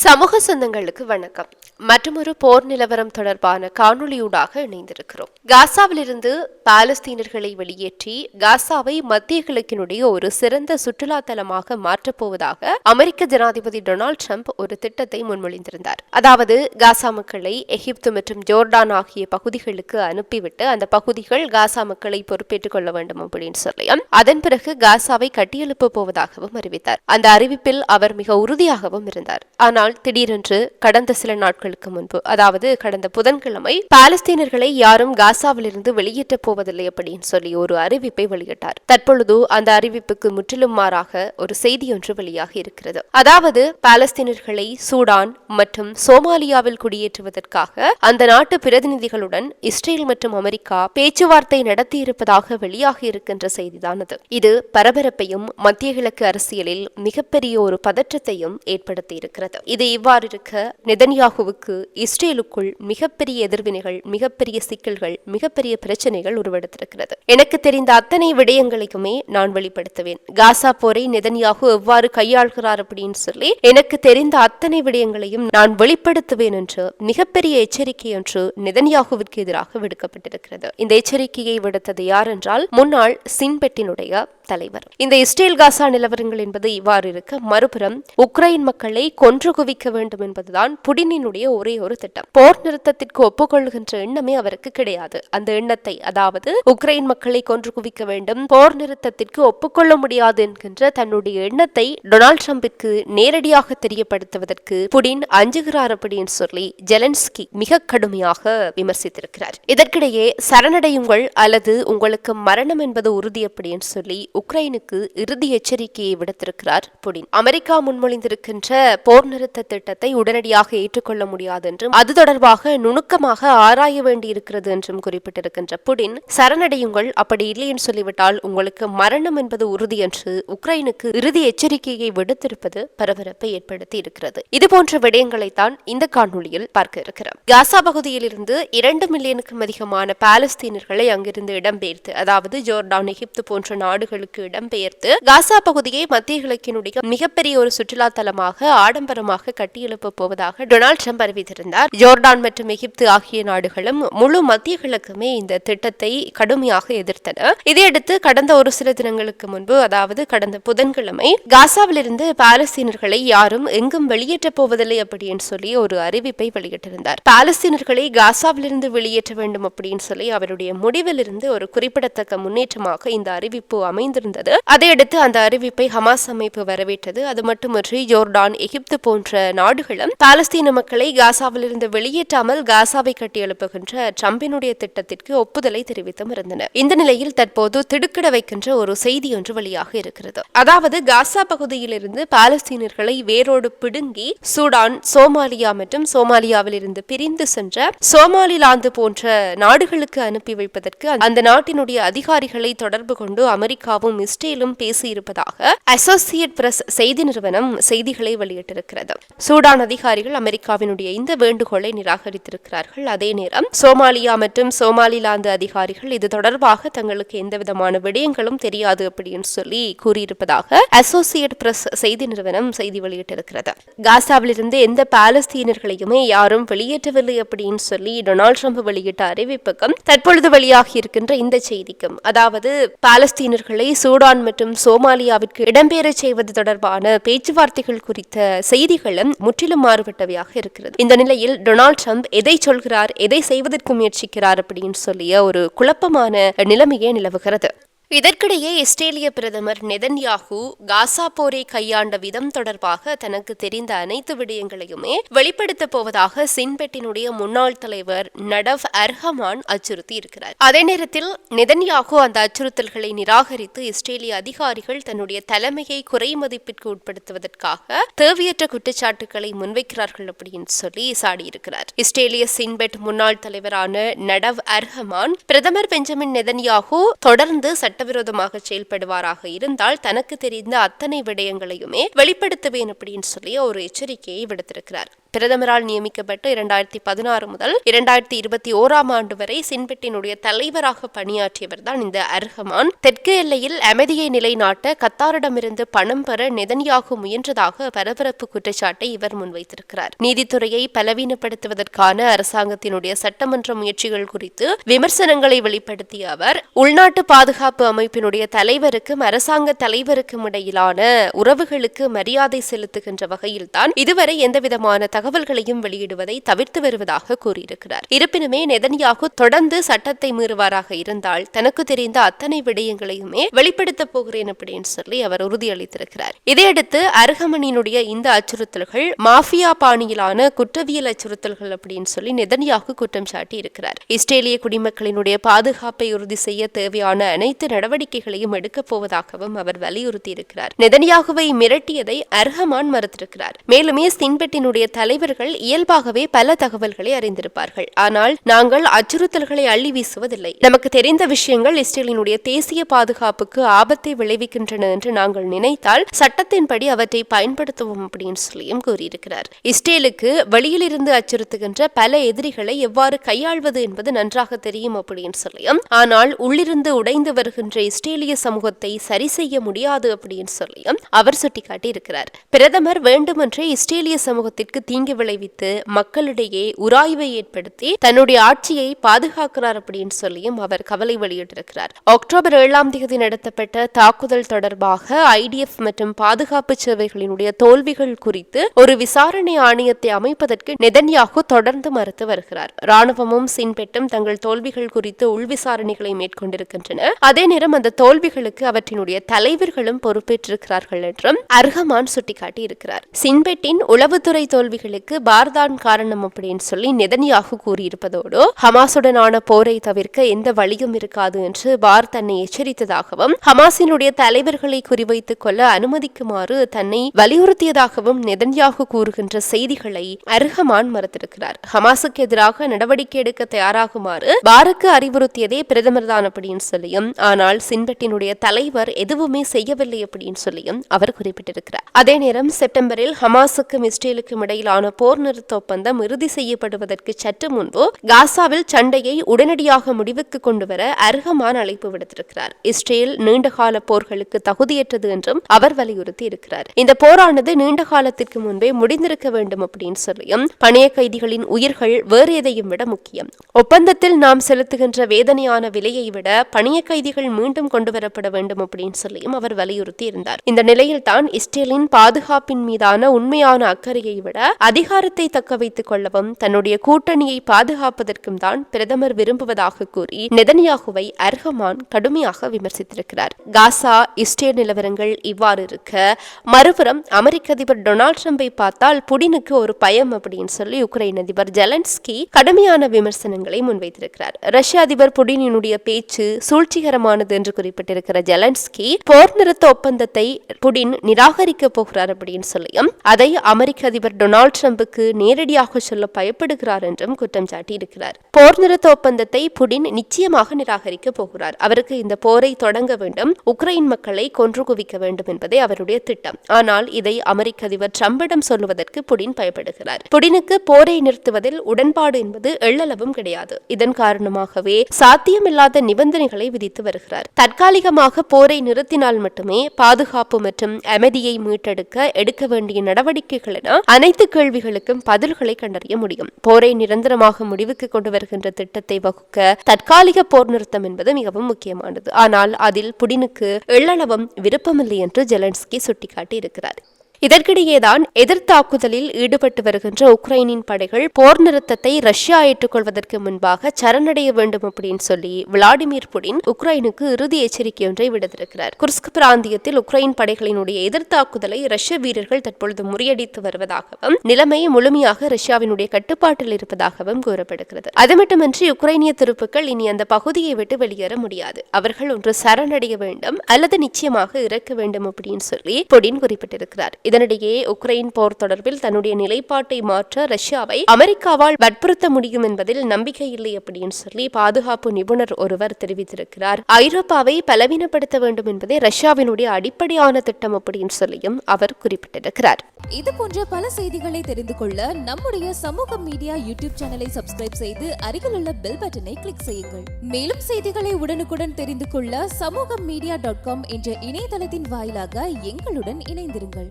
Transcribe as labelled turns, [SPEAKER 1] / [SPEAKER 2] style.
[SPEAKER 1] சமூக சொந்தங்களுக்கு வணக்கம். மற்றொரு போர் நிலவரம் தொடர்பான காணொளியூடாக இணைந்திருக்கிறோம். காசாவிலிருந்து பாலஸ்தீனர்களை வெளியேற்றி காசாவை மத்திய கிழக்கினுடைய ஒரு சிறந்த சுற்றுலா தலமாக மாற்றப் போவதாக அமெரிக்க ஜனாதிபதி டொனால்டு ட்ரம்ப் ஒரு திட்டத்தை முன்மொழிந்திருந்தார். அதாவது காசா மக்களை எகிப்து மற்றும் ஜோர்டான் ஆகிய பகுதிகளுக்கு அனுப்பிவிட்டு அந்த பகுதிகள் காசா மக்களை பொறுப்பேற்றுக் கொள்ள வேண்டும் அப்படின்னு சொல்லியும் அதன் பிறகு காசாவை கட்டியெழுப்ப போவதாகவும் அறிவித்தார். அந்த அறிவிப்பில் அவர் மிக உறுதியாகவும் இருந்தார். ஆனால் ஆனால் திடீரென்று கடந்த சில நாட்களுக்கு முன்பு. அதாவது கடந்த புதன்கிழமை பாலஸ்தீனர்களை யாரும் காசாவிலிருந்து வெளியேற்ற போவதில்லை அப்படின்னு சொல்லி ஒரு அறிவிப்பை வெளியிட்டார். தற்பொழுது அந்த அறிவிப்புக்கு முற்றிலும் மாறாக ஒரு செய்தி ஒன்று வெளியாகி இருக்கிறது. அதாவது பாலஸ்தீனர்களை சூடான் மற்றும் சோமாலியாவில் குடியேற்றுவதற்காக அந்த நாட்டு பிரதிநிதிகளுடன் இஸ்ரேல் மற்றும் அமெரிக்கா பேச்சுவார்த்தை நடத்தியிருப்பதாக வெளியாகி இருக்கின்ற செய்திதான் அது. இது பரபரப்பையும் மத்திய கிழக்கு அரசியலில் மிகப்பெரிய ஒரு பதற்றத்தையும் ஏற்படுத்தியிருக்கிறது இது இவ்வாறு இருக்க நெதன்யாகுவுக்கு இஸ்ரேலுக்குள் மிகப்பெரிய எதிர்வினைகள் மிகப்பெரிய சிக்கல்கள் மிகப்பெரிய பிரச்சனைகள் உருவெடுத்திருக்கிறது. எனக்கு தெரிந்த அத்தனை விடயங்களையுமே நான் வெளிப்படுத்துவேன். காசா போரை நெதன்யாகு எவ்வாறு கையாள்கிறார் அப்படின்னு சொல்லி எனக்கு தெரிந்த அத்தனை விடயங்களையும் நான் வெளிப்படுத்துவேன் என்று மிகப்பெரிய எச்சரிக்கை என்று நெதன்யாகுவிற்கு எதிராக விடுக்கப்பட்டிருக்கிறது. இந்த எச்சரிக்கையை விடுத்தது யார் என்றால் முன்னாள் சின்பெட்டினுடைய தலைவர். இந்த இஸ்ரேல் காசா நிலவரங்கள் என்பது இவ்வாறு இருக்க மறுபுறம் உக்ரைன் மக்களை கொன்று குவிக்க வேண்டும் என்பதுதான் புடினினுடைய ஒரே ஒரு திட்டம். போர் நிறுத்தத்திற்கு ஒப்புக்கொள்ளுகின்ற எண்ணமே அவருக்கு கிடையாது. அந்த எண்ணத்தை அதாவது உக்ரைன் மக்களை கொன்று குவிக்க வேண்டும் போர் நிறுத்தத்திற்கு ஒப்புக்கொள்ள முடியாது என்கின்ற தன்னுடைய எண்ணத்தை டொனால்ட் ட்ரம்பிற்கு நேரடியாக தெரியப்படுத்துவதற்கு புடின் அஞ்சுகிறார் அப்படின்னு சொல்லி ஜெலன்ஸ்கி மிக கடுமையாக விமர்சித்திருக்கிறார். இதற்கிடையே சரணடையுங்கள் அல்லது உங்களுக்கு மரணம் என்பது உறுதி அப்படின்னு சொல்லி உக்ரைனுக்கு இறுதி எச்சரிக்கையை விடுத்திருக்கிறார் புடின். அமெரிக்கா முன்மொழிந்திருக்கின்ற போர் நிறுத்த திட்டத்தை உடனடியாக ஏற்றுக்கொள்ள முடியாது என்றும் அது தொடர்பாக நுணுக்கமாக ஆராய வேண்டியிருக்கிறது என்றும் குறிப்பிட்டிருக்கின்ற புடின் சரணடையுங்கள் அப்படி இல்லைன்னு சொல்லிவிட்டால் உங்களுக்கு மரணம் என்பது உறுதி என்று உக்ரைனுக்கு இறுதி எச்சரிக்கையை விடுத்திருப்பது பரபரப்பை ஏற்படுத்தி இருக்கிறது இதுபோன்ற விடயங்களைத்தான் இந்த காணொளியில் பார்க்க இருக்கிறோம். காசா பகுதியில் இருந்து இரண்டு மில்லியனுக்கும் அதிகமான பாலஸ்தீனர்களை அங்கிருந்து இடம்பெயர்த்து அதாவது ஜோர்டான் எகிப்து போன்ற நாடுகளுக்கு இடம்பெயர்த்து காசா பகுதியை மத்திய கிழக்கினுடைய மிகப்பெரிய ஒரு சுற்றுலா தலமாக ஆடம்பரமாக வேகமாக கட்டியெழுப்பப் போவதாக டொனால்ட் ட்ரம்ப் அறிவித்திருந்தார். ஜோர்டான் மற்றும் எகிப்து ஆகிய நாடுகளும் முழு மத்திய கிழக்குமே இந்த திட்டத்தை கடுமையாக எதிர்த்தன. இதையடுத்து கடந்த ஒரு சில தினங்களுக்கு முன்பு அதாவது கடந்த புதன்கிழமை காசாவிலிருந்து பாலஸ்தீனர்களை யாரும் எங்கும் வெளியேற்றப் போவதில்லை அப்படின்னு சொல்லி ஒரு அறிவிப்பை வெளியிட்டிருந்தார். பாலஸ்தீனர்களை காசாவிலிருந்து வெளியேற்ற வேண்டும் அப்படின்னு சொல்லி அவருடைய முடிவிலிருந்து ஒரு குறிப்பிடத்தக்க முன்னேற்றமாக இந்த அறிவிப்பு அமைந்திருந்தது. அதையடுத்து அந்த அறிவிப்பை ஹமாஸ் அமைப்பு வரவேற்றது. அது மட்டுமின்றி ஜோர்டான் எகிப்து போன்ற நாடுகளும் பாலஸ்தீன மக்களை காசாவிலிருந்து வெளியேற்றாமல் காசாவை கட்டியெழுப்புகின்ற ட்ரம்பினுடைய திட்டத்திற்கு ஒப்புதலை தெரிவித்தும் இருந்தன இந்த நிலையில் தற்போது திடுக்கிட வைக்கின்ற ஒரு செய்தி ஒன்று வெளியாக இருக்கிறது. அதாவது காசா பகுதியிலிருந்து பாலஸ்தீனர்களை வேரோடு பிடுங்கி சூடான் சோமாலியா மற்றும் சோமாலியாவில் இருந்து பிரிந்து சென்ற சோமாலிலாந்து போன்ற நாடுகளுக்கு அனுப்பி வைப்பதற்கு அந்த நாட்டினுடைய அதிகாரிகளை தொடர்பு கொண்டு அமெரிக்காவும் இஸ்ரேலும் பேசியிருப்பதாக அசோசியேட் பிரஸ் செய்தி நிறுவனம் செய்திகளை வெளியிட்டிருக்கிறது. சூடான் அதிகாரிகள் அமெரிக்காவினுடைய இந்த வேண்டுகோளை நிராகரித்திருக்கிறார்கள். அதே நேரம் சோமாலியா மற்றும் சோமாலிலாந்து அதிகாரிகள் இது தொடர்பாக தங்களுக்கு எந்தவிதமான விடயங்களும் தெரியாது அப்படின்னு சொல்லி கூறியிருப்பதாக அசோசியேட் பிரஸ் செய்தி நிறுவனம் செய்தி வெளியிட்டிருக்கிறது. காசாவிலிருந்து எந்த பாலஸ்தீனர்களையுமே யாரும் வெளியேற்றவில்லை அப்படின்னு சொல்லி டொனால்ட் ட்ரம்ப் வெளியிட்ட அறிவிப்புக்கும் தற்பொழுது வெளியாகி இருக்கின்ற இந்த செய்திக்கும் அதாவது பாலஸ்தீனர்களை சூடான் மற்றும் சோமாலியாவிற்கு இடம்பெயரச் செய்வது தொடர்பான பேச்சுவார்த்தைகள் குறித்த செய்திகள் கொள்கைகளும் முற்றிலும் மாறுபட்டவையாக இருக்கிறது. இந்த நிலையில் டொனால்ட் ட்ரம்ப் எதை சொல்கிறார் எதை செய்வதற்கு முயற்சிக்கிறார் அப்படின்னு சொல்லிய ஒரு குழப்பமான நிலைமையே நிலவுகிறது. இதற்கிடையே இஸ்ரேலிய பிரதமர் நெதன்யாகு காசா போரை கையாண்ட விதம் தொடர்பாக தனக்கு தெரிந்த அனைத்து விடயங்களையுமே வெளிப்படுத்தப் போவதாக சின்பெட்டினுடைய முன்னாள் தலைவர் நடவ் அர்ஹமான் அச்சுறுத்தி இருக்கிறார் அதே நேரத்தில் நெதன்யாகு அந்த அச்சுறுத்தல்களை நிராகரித்து இஸ்ரேலிய அதிகாரிகள் தன்னுடைய தலைமையை குறைமதிப்பிற்கு உட்படுத்துவதற்காக தேவையற்ற குற்றச்சாட்டுகளை முன்வைக்கிறார்கள் அப்படின்னு சொல்லி சாடியிருக்கிறார். இஸ்ரேலிய சின்பெட் முன்னாள் தலைவரான நடவ் அர்ஹமான் பிரதமர் பெஞ்சமின் நெதன்யாகு தொடர்ந்து சட்ட சட்டவிரோதமாக செயல்படுவாராக இருந்தால் தனக்கு தெரிந்த அத்தனை விடயங்களையுமே வெளிப்படுத்துவேன் அப்படின்னு சொல்லி ஒரு எச்சரிக்கையை விடுத்திருக்கிறார். பிரதமரால் நியமிக்கப்பட்டு இரண்டாயிரத்தி பதினாறு முதல் இரண்டாயிரத்தி இருபத்தி ஓராம் ஆண்டு வரை சின்பெட்டினுடைய தலைவராக பணியாற்றியவர் தான் இந்த அர்ஹமான். தெற்கு எல்லையில் அமைதியை நிலைநாட்ட கத்தாரிடமிருந்து பணம் பெற நெதன்யாகு முயன்றதாக பரபரப்பு குற்றச்சாட்டை இவர் முன்வைத்திருக்கிறார். நீதித்துறையை பலவீனப்படுத்துவதற்கான அரசாங்கத்தினுடைய சட்டமன்ற முயற்சிகள் குறித்து விமர்சனங்களை வெளிப்படுத்திய அவர் உள்நாட்டு பாதுகாப்பு அமைப்பினுடைய தலைவருக்கும் அரசாங்க தலைவருக்கும் இடையிலான உறவுகளுக்கு மரியாதை செலுத்துகின்ற வகையில்தான் இதுவரை எந்தவிதமான தகவல்களையும் வெளியிடுவதை தவிர்த்து வருவதாக கூறியிருக்கிறார். இருப்பினுமே நெதன்யாகு தொடர்ந்து சட்டத்தை மீறுவாராக இருந்தால் தனக்கு தெரிந்த அத்தனை விடயங்களையுமே வெளிப்படுத்தப் போகிறேன் அப்படின்னு சொல்லி அவர் உறுதியளித்திருக்கிறார். இதையடுத்து அருகமணியினுடைய இந்த அச்சுறுத்தல்கள் மாஃபியா பாணியிலான குற்றவியல் அச்சுறுத்தல்கள் அப்படின்னு சொல்லி நெதன்யாகு குற்றம் சாட்டி இருக்கிறார் இஸ்ரேலிய குடிமக்களினுடைய பாதுகாப்பை உறுதி செய்ய தேவையான அனைத்து நடவடிக்கைகளையும் எடுக்கப் போவதாகவும் அவர் வலியுறுத்தியிருக்கிறார். நெதன்யாகுவை மிரட்டியதை அர்ஹமான் மறுத்திருக்கிறார். மேலுமே சின்பெட்டினுடைய தலைவர்கள் இயல்பாகவே பல தகவல்களை அறிந்திருப்பார்கள். ஆனால் நாங்கள் அச்சுறுத்தல்களை அள்ளி வீசுவதில்லை. நமக்கு தெரிந்த விஷயங்கள் இஸ்ரேலினுடைய தேசிய பாதுகாப்புக்கு ஆபத்தை விளைவிக்கின்றன என்று நாங்கள் நினைத்தால் சட்டத்தின்படி அவற்றை பயன்படுத்துவோம் அப்படின்னு சொல்லியும் கூறியிருக்கிறார். இஸ்ரேலுக்கு வெளியிலிருந்து அச்சுறுத்துகின்ற பல எதிரிகளை எவ்வாறு கையாள்வது என்பது நன்றாக தெரியும் அப்படின்னு சொல்லியும் ஆனால் உள்ளிருந்து உடைந்து வருகின்ற இஸ்ரேலிய சமூகத்தை சரி செய்ய முடியாது அப்படின்னு சொல்லியும் அவர் சுட்டிக்காட்டி இருக்கிறார் பிரதமர் வேண்டுமென்றே இஸ்ரேலிய சமூகத்திற்கு தீங்கு விளைவித்து மக்களிடையே உராய்வை ஏற்படுத்தி தன்னுடைய ஆட்சியை பாதுகாக்கிறார் அப்படின்னு சொல்லியும் அவர் கவலை வெளியிட்டிருக்கிறார். அக்டோபர் ஏழாம் தேதி நடத்தப்பட்ட தாக்குதல் தொடர்பாக ஐடிஎஃப் மற்றும் பாதுகாப்பு சேவைகளினுடைய தோல்விகள் குறித்து ஒரு விசாரணை ஆணையத்தை அமைப்பதற்கு நெதன்யாகு தொடர்ந்து மறுத்து வருகிறார். ராணுவமும் சின்பெட்டும் தங்கள் தோல்விகள் குறித்து உள்விசாரணைகளை மேற்கொண்டிருக்கின்றன. அதே நேரம் அந்த தோல்விகளுக்கு அவற்றினுடைய தலைவர்களும் பொறுப்பேற்றிருக்கிறார்கள் என்றும் அர்ஹமான் சுட்டிக்காட்டி இருக்கிறார் சின்பெட்டின் உளவுத்துறை தோல்விகள் தோல்விகளுக்கு பாரதான் காரணம் அப்படின்னு சொல்லி நெதன்யாகு கூறியிருப்பதோடு ஹமாசுடனான போரை தவிர்க்க எந்த வழியும் இருக்காது என்று பார் தன்னை எச்சரித்ததாகவும் ஹமாஸினுடைய தலைவர்களை குறிவைத்துக் கொள்ள அனுமதிக்குமாறு தன்னை வலியுறுத்தியதாகவும் நெதன்யாகு கூறுகின்ற செய்திகளை அருகமான் மறுத்திருக்கிறார். ஹமாஸுக்கு எதிராக நடவடிக்கை எடுக்க தயாராகுமாறு பாருக்கு அறிவுறுத்தியதே பிரதமர் தான் அப்படின்னு சொல்லியும் ஆனால் சின்பெட்டினுடைய தலைவர் எதுவுமே செய்யவில்லை அப்படின்னு சொல்லியும் அவர் குறிப்பிட்டிருக்கிறார். அதே நேரம் செப்டம்பரில் ஹமாஸுக்கும் இஸ்ரேலுக்கும் இடையிலான போர் நிறுத்த ஒப்பந்தம் இறுதி செய்யப்படுவதற்கு சற்று முன்பு காசாவில் சண்டையை உடனடியாக முடிவுக்கு கொண்டு வர அழைப்பு விடுத்திருக்கிறார். இஸ்ரேல் நீண்டகால போர்களுக்கு தகுதியற்றது என்றும் அவர் வலியுறுத்தி இருக்கிறார். இந்த போரானது நீண்ட காலத்திற்கு முன்பே முடிந்திருக்க வேண்டும் அப்படின்னு சொல்லியும் பணைய கைதிகளின் உயிர்கள் வேறு எதையும் விட முக்கியம். ஒப்பந்தத்தில் நாம் செலுத்துகின்ற வேதனையான விலையை விட பணிய கைதிகள் மீண்டும் கொண்டு வரப்பட வேண்டும் அப்படின்னு சொல்லியும் அவர் வலியுறுத்தி இருந்தார். இந்த நிலையில் தான் இஸ்ரேலின் பாதுகாப்பின் மீதான உண்மையான அக்கறையை விட அதிகாரத்தை தக்க வைத்துக் கொள்ளவும் தன்னுடைய கூட்டணியை பாதுகாப்பதற்கும் தான் பிரதமர் விரும்புவதாக கூறி நெதன்யாகுவை அர்ஹமான் கடுமையாக விமர்சித்திருக்கிறார். காசா இஸ்ரேல் நிலவரங்கள் இவ்வாறு இருக்க மறுபுறம் அமெரிக்க அதிபர் டொனால்ட் ட்ரம்பை பார்த்தால் புடினுக்கு ஒரு பயம் அப்படின்னு சொல்லி உக்ரைன் அதிபர் ஜெலன்ஸ்கி கடுமையான விமர்சனங்களை முன்வைத்திருக்கிறார். ரஷ்ய அதிபர் புடினினுடைய பேச்சு சூழ்ச்சிகரமானது என்று குறிப்பிட்டிருக்கிற ஜெலன்ஸ்கி போர் நிறுத்த ஒப்பந்தத்தை புடின் நிராகரிக்க போகிறார் அப்படின்னு சொல்லியும் அதை அமெரிக்க அதிபர் டொனால்ட் ட்ரம்புக்கு நேரடியாக சொல்ல பயப்படுகிறார் என்றும் குற்றம் சாட்டியிருக்கிறார். போர் நிறுத்த ஒப்பந்தத்தை புடின் நிச்சயமாக நிராகரிக்க போகிறார். அவருக்கு இந்த போரை தொடங்க வேண்டும் உக்ரைன் மக்களை கொன்று குவிக்க வேண்டும் என்பதே அவருடைய திட்டம். ஆனால் இதை அமெரிக்க அதிபர் ட்ரம்பிடம் சொல்லுவதற்கு புடின் பயப்படுகிறார். புடினுக்கு போரை நிறுத்துவதில் உடன்பாடு என்பது எள்ளளவும் கிடையாது. இதன் காரணமாகவே சாத்தியமில்லாத நிபந்தனைகளை விதித்து வருகிறார். தற்காலிகமாக போரை நிறுத்தினால் மட்டுமே பாதுகாப்பு மற்றும் அமைதியை மீட்டெடுக்க எடுக்க வேண்டிய நடவடிக்கைகள் என அனைத்து கேள்விகளுக்கும் பதில்களை கண்டறிய முடியும். போரை நிரந்தரமாக முடிவுக்கு கொண்டு வருகின்ற திட்டத்தை வகுக்க தற்காலிக போர் நிறுத்தம் என்பது மிகவும் முக்கியமானது. ஆனால் அதில் புடினுக்கு எள்ளளவும் விருப்பமில்லை என்று ஜெலன்ஸ்கி சுட்டிக்காட்டி இருக்கிறார் இதற்கிடையேதான் எதிர்த்தாக்குதலில் ஈடுபட்டு வருகின்ற உக்ரைனின் படைகள் போர் நிறுத்தத்தை ரஷ்யா ஏற்றுக்கொள்வதற்கு முன்பாக சரணடைய வேண்டும் அப்படின்னு சொல்லி விளாடிமிர் புடின் உக்ரைனுக்கு இறுதி எச்சரிக்கை ஒன்றை விடுத்திருக்கிறார். குர்ஸ்க் பிராந்தியத்தில் உக்ரைன் படைகளினுடைய எதிர்த்தாக்குதலை ரஷ்ய வீரர்கள் தற்பொழுது முறியடித்து வருவதாகவும் நிலைமை முழுமையாக ரஷ்யாவினுடைய கட்டுப்பாட்டில் இருப்பதாகவும் கூறப்படுகிறது. அது மட்டுமின்றி உக்ரைனிய துருப்புக்கள் இனி அந்த பகுதியை விட்டு வெளியேற முடியாது. அவர்கள் ஒன்று சரணடைய வேண்டும் அல்லது நிச்சயமாக இறக்க வேண்டும் அப்படின்னு சொல்லி புடின் குறிப்பிட்டிருக்கிறார். இதனிடையே உக்ரைன் போர் தொடர்பில் தன்னுடைய நிலைப்பாட்டை மாற்ற ரஷ்யாவை அமெரிக்காவால் வற்புறுத்த முடியும் என்பதில் நம்பிக்கை இல்லை அப்படின்னு சொல்லி பாதுகாப்பு நிபுணர் ஒருவர் தெரிவித்திருக்கிறார். ஐரோப்பாவை பலவீனப்படுத்த வேண்டும் என்பதே ரஷ்யாவினுடைய அடிப்படையான திட்டம் அப்படின்னு சொல்லியும் அவர் குறிப்பிட்டிருக்கிறார்.
[SPEAKER 2] இது போன்ற பல செய்திகளை தெரிந்து கொள்ள நம்முடைய சமூக மீடியா யூடியூப் சேனலை சப்ஸ்கிரைப் செய்து அருகில் உள்ள பெல் பட்டனை கிளிக் செய்யுங்கள். மேலும் செய்திகளை உடனுக்குடன் தெரிந்து கொள்ள சமூக மீடியா டாட் காம் என்ற இணையதளத்தின் வாயிலாக எங்களுடன் இணைந்திருங்கள்.